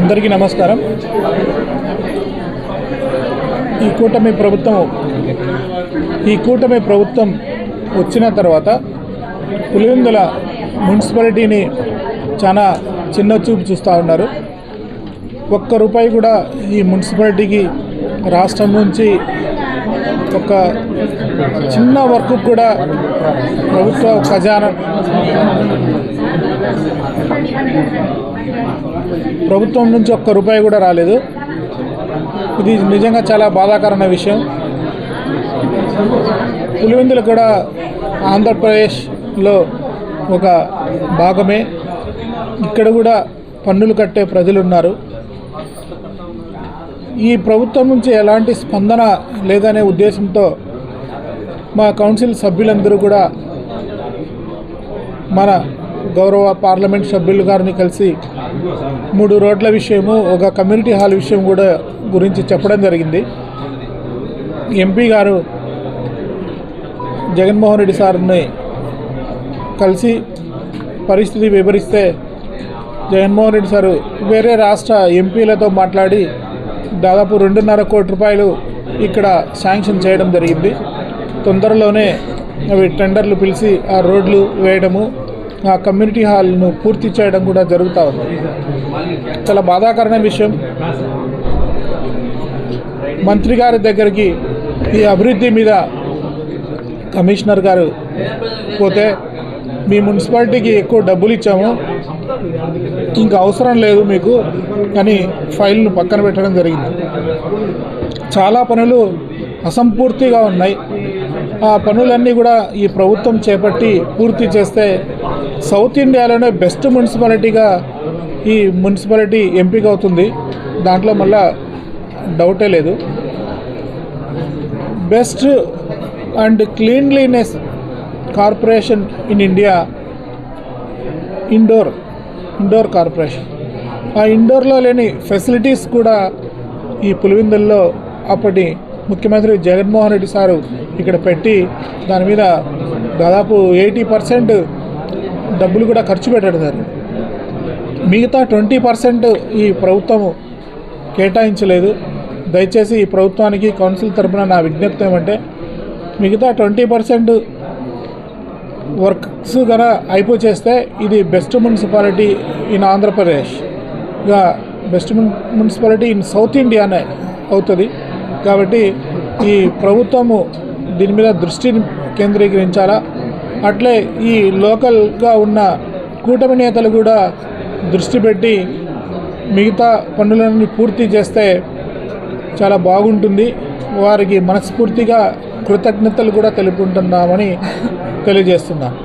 అందరికీ నమస్కారం. ఈ కూటమి ప్రభుత్వం ఈ కూటమి ప్రభుత్వం వచ్చిన తర్వాత పులివెందుల మున్సిపాలిటీని చాలా చిన్న చూపు చూస్తూ ఉన్నారు. ఒక్క రూపాయి కూడా ఈ మున్సిపాలిటీకి రాష్ట్రం నుంచి ఒక చిన్న వర్క్ కూడా ప్రభుత్వ ఖజానా ప్రభుత్వం నుంచి ఒక్క రూపాయి కూడా రాలేదు. ఇది నిజంగా చాలా బాధాకరమైన విషయం. పులివెందులు కూడా ఆంధ్రప్రదేశ్లో ఒక భాగమే. ఇక్కడ కూడా పన్నులు కట్టే ప్రజలు ఉన్నారు. ఈ ప్రభుత్వం నుంచి ఎలాంటి స్పందన లేదనే ఉద్దేశంతో మా కౌన్సిల్ సభ్యులందరూ కూడా మన గౌరవ పార్లమెంట్ సభ్యులు గారిని కలిసి మూడు రోడ్ల విషయము ఒక కమ్యూనిటీ హాల్ విషయం కూడా గురించి చెప్పడం జరిగింది. ఎంపీ గారు జగన్మోహన్ రెడ్డి సార్ని కలిసి పరిస్థితి వివరిస్తే జగన్మోహన్ రెడ్డి సారు వేరే రాష్ట్ర ఎంపీలతో మాట్లాడి దాదాపు రెండున్నర కోటి రూపాయలు ఇక్కడ శాంక్షన్ చేయడం జరిగింది. తొందరలోనే అవి టెండర్లు పిలిచి ఆ రోడ్లు వేయడము ఆ కమ్యూనిటీ హాల్ను పూర్తి చేయడం కూడా జరుగుతూ ఉంది. చాలా బాధాకరమైన విషయం. మంత్రి గారి దగ్గరికి ఈ అభివృద్ధి మీద కమిషనర్ గారు పోతే మీ మున్సిపాలిటీకి ఎక్కువ డబ్బులు ఇచ్చాము ఇంకా అవసరం లేదు మీకు అని ఫైల్ను పక్కన పెట్టడం జరిగింది. చాలా పనులు అసంపూర్తిగా ఉన్నాయి. ఆ పనులన్నీ కూడా ఈ ప్రభుత్వం చేపట్టి పూర్తి చేస్తే సౌత్ ఇండియాలోనే బెస్ట్ మున్సిపాలిటీగా ఈ మున్సిపాలిటీ ఎంపిక అవుతుంది. దాంట్లో మళ్ళా డౌటే లేదు. Best and cleanliness corporation in India Indore Indore corporation. ఆ ఇండోర్లో లేని ఫెసిలిటీస్ కూడా ఈ పులివిందుల్లో అప్పటి ముఖ్యమంత్రి జగన్మోహన్ రెడ్డి సారు ఇక్కడ పెట్టి దాని మీద దాదాపు ఎయిటీ పర్సెంట్ డబ్బులు కూడా ఖర్చు పెట్టాడు దాన్ని మిగతా ట్వంటీ పర్సెంట్ ఈ ప్రభుత్వము కేటాయించలేదు. దయచేసి ఈ ప్రభుత్వానికి కౌన్సిల్ తరఫున నా విజ్ఞప్తి ఏమంటే మిగతా ట్వంటీ పర్సెంట్ వర్క్స్ కన అయిపో చేస్తే ఇది బెస్ట్ మున్సిపాలిటీ ఇన్ ఆంధ్రప్రదేశ్. ఇక బెస్ట్ మున్సిపాలిటీ ఇన్ సౌత్ ఇండియానే అవుతుంది. కాబట్టి ఈ ప్రభుత్వము దీని మీద దృష్టిని కేంద్రీకరించాలా? అట్లే ఈ లోకల్గా ఉన్న కూటమి నేతలు కూడా దృష్టి పెట్టి మిగతా పనులన్నీ పూర్తి చేస్తే చాలా బాగుంటుంది. వారికి మనస్ఫూర్తిగా కృతజ్ఞతలు కూడా తెలుపుకుంటున్నామని తెలియజేస్తున్నాను